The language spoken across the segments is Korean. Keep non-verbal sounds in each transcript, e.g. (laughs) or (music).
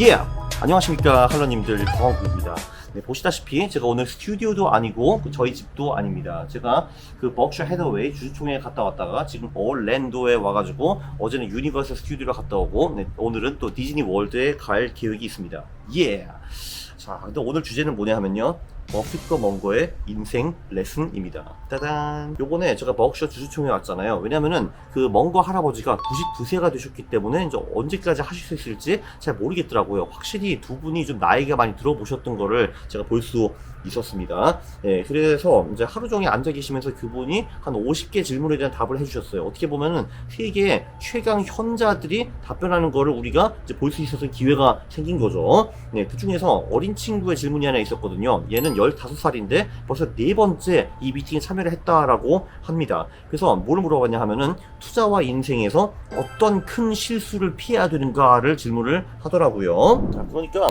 예! 안녕하십니까 할러님들 강원구입니다. 네, 보시다시피 제가 오늘 스튜디오도 아니고 그 저희 집도 아닙니다. 제가 그 버크셔 헤더웨이 주주총회 갔다 왔다가 지금 얼랜도에 와가지고 어제는 유니버설 스튜디오를 갔다 오고 네, 오늘은 또 디즈니 월드에 갈 계획이 있습니다. 예! 자, 근데 오늘 주제는 뭐냐 하면요. 버핏과 먼거의 인생 레슨입니다. 따단. 요번에 제가 버크셔 주주총회 왔잖아요. 왜냐면은 그 먼거 할아버지가 99세가 되셨기 때문에 이제 언제까지 하실 수 있을지 잘 모르겠더라고요. 확실히 두 분이 좀 나이가 많이 들어보셨던 거를 제가 볼 수 있었습니다. 예, 그래서 이제 하루 종일 앉아 계시면서 그분이 한 50개 질문에 대한 답을 해주셨어요. 어떻게 보면은 세계 최강 현자들이 답변하는 거를 우리가 이제 볼 수 있어서 기회가 생긴 거죠. 네, 그 중에서 어린 친구의 질문이 하나 있었거든요. 얘는 15살인데 벌써 네 번째 이 미팅에 참여를 했다라고 합니다. 그래서 뭘 물어봤냐 하면은 투자와 인생에서 어떤 큰 실수를 피해야 되는가를 질문을 하더라고요. 자, 그러니까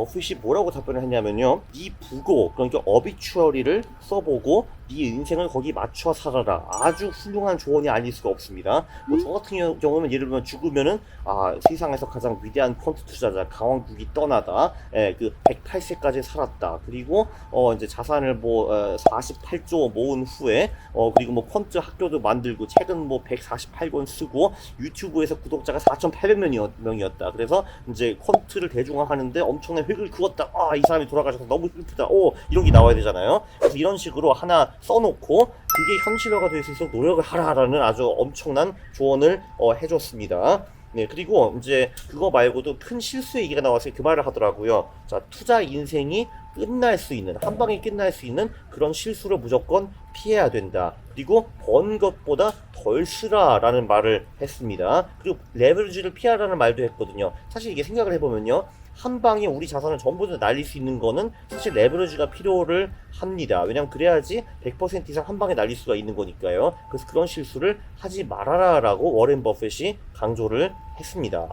버핏이 뭐라고 답변을 했냐면요. 네 부고 그러니까 어비추어리를 써보고 네 인생을 거기 맞춰 살아라. 아주 훌륭한 조언이 아닐 수가 없습니다. 뭐 저 같은 경우는 예를 들면 죽으면은 아 세상에서 가장 위대한 펀트 투자자 강원국이 떠나다. 예, 그 108세까지 살았다. 그리고 어 이제 자산을 뭐 어, 48조 모은 후에 어 그리고 뭐 펀트 학교도 만들고 책은 뭐 148권 쓰고 유튜브에서 구독자가 4,800명이었다. 그래서 이제 콘트를 대중화하는데 엄청난 획을 그었다. 아, 이 사람이 돌아가셔서 너무 슬프다. 오, 이런 게 나와야 되잖아요. 그래서 이런 식으로 하나 써놓고 그게 현실화가 될 수 있도록 노력을 하라라는 아주 엄청난 조언을 어, 해줬습니다. 네, 그리고 이제 그거 말고도 큰 실수 얘기가 나와서 그 말을 하더라고요. 자, 투자 인생이 끝날 수 있는, 한 방에 끝날 수 있는 그런 실수를 무조건 피해야 된다. 그리고 번 것보다 덜 쓰라라는 말을 했습니다. 그리고 레버리지를 피하라는 말도 했거든요. 사실 이게 생각을 해보면요. 한 방에 우리 자산을 전부 다 날릴 수 있는 거는 사실 레버리지가 필요를 합니다. 왜냐면 그래야지 100% 이상 한 방에 날릴 수가 있는 거니까요. 그래서 그런 실수를 하지 말아라라고 워렌 버핏이 강조를 했습니다.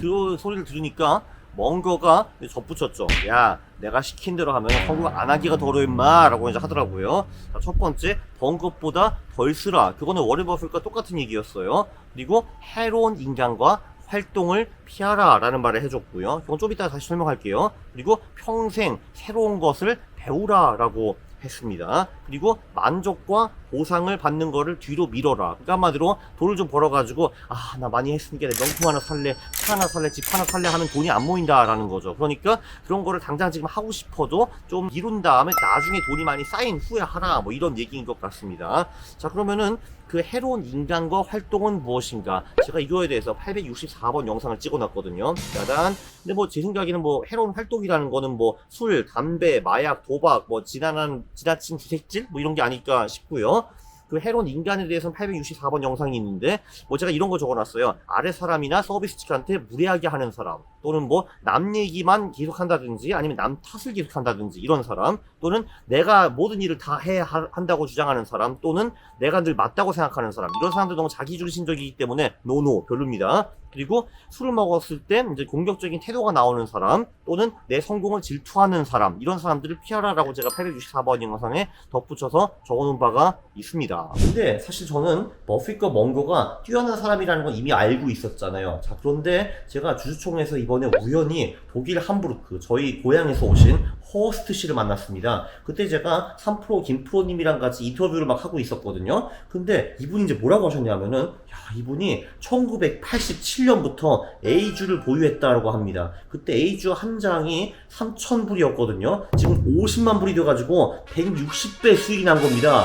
그 소리를 들으니까 멍거가 덧붙였죠. 야, 내가 시킨 대로 하면 성공 안 하기가 더러 임마 라고 이제 하더라고요. 자, 첫 번째, 번 것보다 덜 쓰라. 그거는 워렌 버핏과 똑같은 얘기였어요. 그리고 해로운 인간과 활동을 피하라 라는 말을 해줬고요. 이건 좀 이따 다시 설명할게요. 그리고 평생 새로운 것을 배우라 라고 했습니다. 그리고 만족과 보상을 받는 거를 뒤로 밀어라. 그러니까 한마디로 돈을 좀 벌어가지고 아 나 많이 했으니까 내 명품 하나 살래, 차 하나 살래, 집 하나 살래 하면 돈이 안 모인다라는 거죠. 그러니까 그런 거를 당장 지금 하고 싶어도 좀 미룬 다음에 나중에 돈이 많이 쌓인 후에 하라. 뭐 이런 얘기인 것 같습니다. 자 그러면은 그 해로운 인간과 활동은 무엇인가? 제가 이거에 대해서 864번 영상을 찍어놨거든요. 짜잔. 근데 뭐 제 생각에는 뭐 해로운 활동이라는 거는 뭐 술, 담배, 마약, 도박, 뭐 지난한 지나친 주색질 뭐 이런 게 아닐까 싶고요. 그 해로운 인간에 대해서는 864번 영상이 있는데 뭐 제가 이런 거 적어놨어요. 아래 사람이나 서비스 측한테 무례하게 하는 사람 또는 뭐 남 얘기만 계속한다든지 아니면 남 탓을 계속한다든지 이런 사람 또는 내가 모든 일을 다 해야 하- 한다고 주장하는 사람 또는 내가 늘 맞다고 생각하는 사람 이런 사람들 너무 자기 중심적이기 때문에 노노 별로입니다. 그리고 술을 먹었을 때 이제 공격적인 태도가 나오는 사람 또는 내 성공을 질투하는 사람 이런 사람들을 피하라라고 제가 864번 영상에 덧붙여서 적어놓은 바가 있습니다. 근데 사실 저는 버핏과 먼거가 뛰어난 사람이라는 건 이미 알고 있었잖아요. 자 그런데 제가 주주총회에서 이번 에 우연히 독일 함부르크 저희 고향에서 오신 허스트 씨를 만났습니다. 그때 제가 3프로 김프로님이랑 같이 인터뷰를 막 하고 있었거든요. 근데 이분이 이제 뭐라고 하셨냐면은 야 이분이 1987년부터 A주를 보유했다라고 합니다. 그때 A주 한 장이 3,000불이었거든요. 지금 50만 불이 돼가지고 160배 수익이 난 겁니다.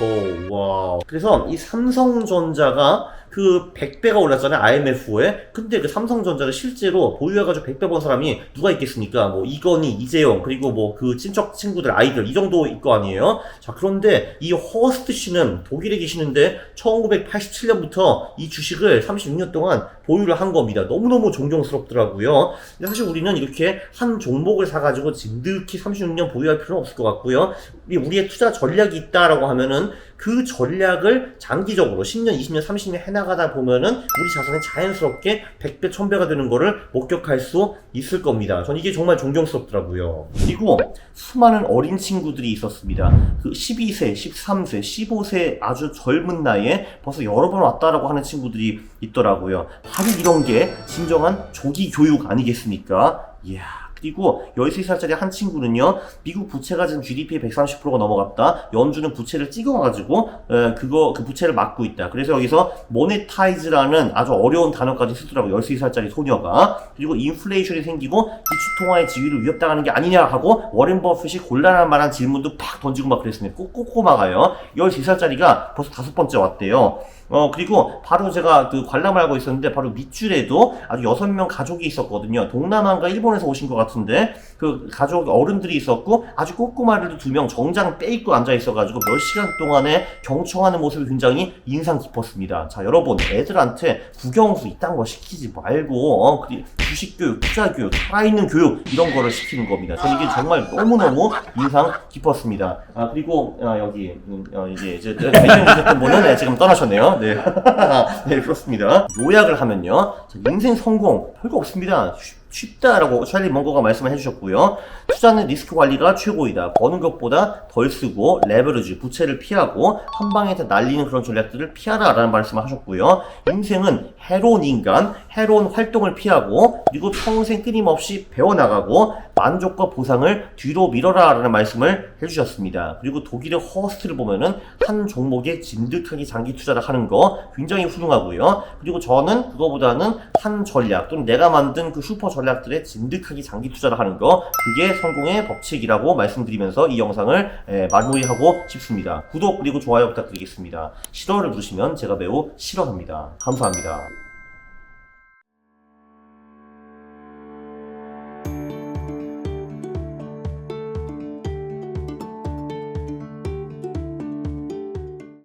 오, 와. 그래서 이 삼성전자가 그 100배가 올랐잖아요. IMF 후에. 근데 그 삼성전자를 실제로 보유해가지고 100배 번 사람이 누가 있겠습니까? 뭐 이건희, 이재용, 그리고 뭐 그 친척 친구들 아이들 이 정도일 거 아니에요? 자, 그런데 이 허스트 씨는 독일에 계시는데 1987년부터 이 주식을 36년 동안 보유를 한 겁니다. 너무너무 존경스럽더라고요. 근데 사실 우리는 이렇게 한 종목을 사가지고 진득히 36년 보유할 필요는 없을 것 같고요. 우리- 우리의 투자 전략이 있다라고 하면은 그 전략을 장기적으로 10년, 20년, 30년 해나가다 보면은 우리 자산이 자연스럽게 100배, 1000배가 되는 거를 목격할 수 있을 겁니다. 전 이게 정말 존경스럽더라고요. 그리고 수많은 어린 친구들이 있었습니다. 그 12세, 13세, 15세 아주 젊은 나이에 벌써 여러 번 왔다라고 하는 친구들이 있더라고요. 바로 이런 게 진정한 조기 교육 아니겠습니까? 이야. 그리고 13살짜리 한 친구는요, 미국 부채가 지금 GDP의 130%가 넘어갔다. 연준은 부채를 찍어가지고, 에, 그거, 그 부채를 막고 있다. 그래서 여기서 모네타이즈라는 아주 어려운 단어까지 쓰더라고요. 13살짜리 소녀가. 그리고 인플레이션이 생기고, 기축통화의 지위를 위협당하는 게 아니냐 하고, 워렌 버핏이 곤란할 만한 질문도 팍 던지고 막 그랬습니다. 꼭, 꼭 막아요. 13살짜리가 벌써 다섯 번째 왔대요. 어, 그리고 바로 제가 그 관람을 하고 있었는데, 바로 밑줄에도 아주 여섯 명 가족이 있었거든요. 동남아인가 일본에서 오신 것 같은데, 그 가족 어른들이 있었고, 아주 꼬꼬마리도 두명 정장 빼입고 앉아 있어가지고 몇 시간 동안에 경청하는 모습이 굉장히 인상 깊었습니다. 자, 여러분, 애들한테 국영수 이딴 거 시키지 말고, 어, 그리 주식 교육, 투자 교육, 살아있는 교육, 이런 거를 시키는 겁니다. 저는 이게 정말 너무너무 인상 깊었습니다. 아, 그리고, 아, 여기, 음, 어, 이제, 이제, 발견되셨던 분은 네, 지금 떠나셨네요. 네. (laughs) 네, 그렇습니다. 요약을 하면요. 자, 인생 성공, 별거 없습니다. 쉽- 쉽다라고 찰리 먼거가 말씀을 해주셨고요. 투자는 리스크 관리가 최고이다. 버는 것보다 덜 쓰고 레버리지, 부채를 피하고 한 방에 다 날리는 그런 전략들을 피하라라는 말씀을 하셨고요. 인생은 해로운 인간, 해로운 활동을 피하고 그리고 평생 끊임없이 배워나가고 만족과 보상을 뒤로 미뤄라라는 말씀을 해주셨습니다. 그리고 독일의 허스트를 보면은 한 종목에 진득하게 장기 투자를 하는 거 굉장히 훌륭하고요. 그리고 저는 그거보다는 한 전략 또는 내가 만든 그 슈퍼 전략들에 진득하게 장기 투자를 하는 거 그게 성공의 법칙이라고 말씀드리면서 이 영상을 에, 마무리하고 싶습니다. 구독 그리고 좋아요 부탁드리겠습니다. 싫어를 누르시면 제가 매우 싫어합니다. 감사합니다.